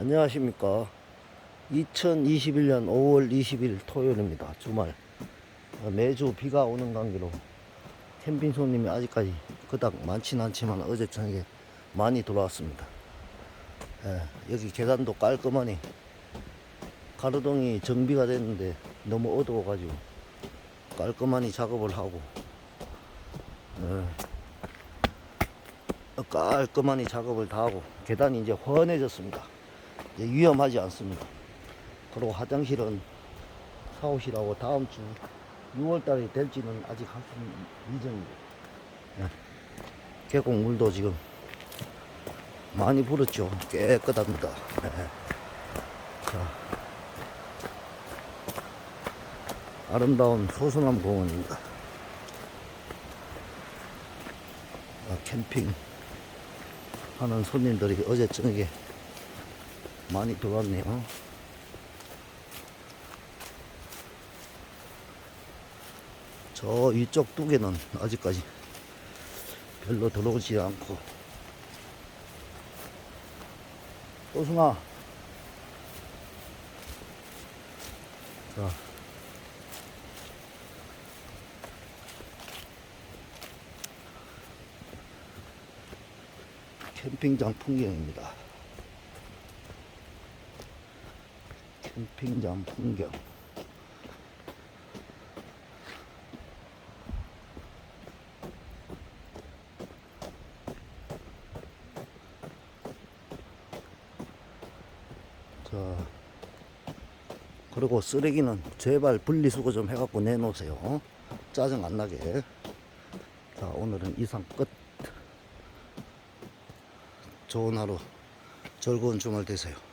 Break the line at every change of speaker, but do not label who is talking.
안녕하십니까. 2021년 5월 20일 토요일입니다. 주말. 매주 비가 오는 관계로 캠핑 손님이 아직까지 그닥 많진 않지만 어제 저녁에 많이 들어왔습니다. 예, 여기 계단도 깔끔하니 가로등이 정비가 됐는데 너무 어두워 가지고 깔끔하니 작업을 하고 예, 깔끔하니 작업을 다 하고 계단이 이제 훤해졌습니다. 이제 위험하지 않습니다. 그리고 화장실은 사오시라고 다음 주 6월 달에 될지는 아직 한숨 이전입니다. 예. 계곡 물도 지금 많이 불었죠. 깨끗합니다. 예. 자, 아름다운 소수남 공원입니다. 아, 캠핑 하는 손님들이 어제 저녁에 많이 들어왔네요. 저 위쪽 뚝에는 아직까지 별로 들어오지 않고 소승아 자 캠핑장 풍경입니다. 캠핑장 풍경. 자, 그리고 쓰레기는 제발 분리수거 좀 해갖고 내놓으세요. 어? 짜증 안 나게. 자, 오늘은 이상 끝. 좋은 하루, 즐거운 주말 되세요.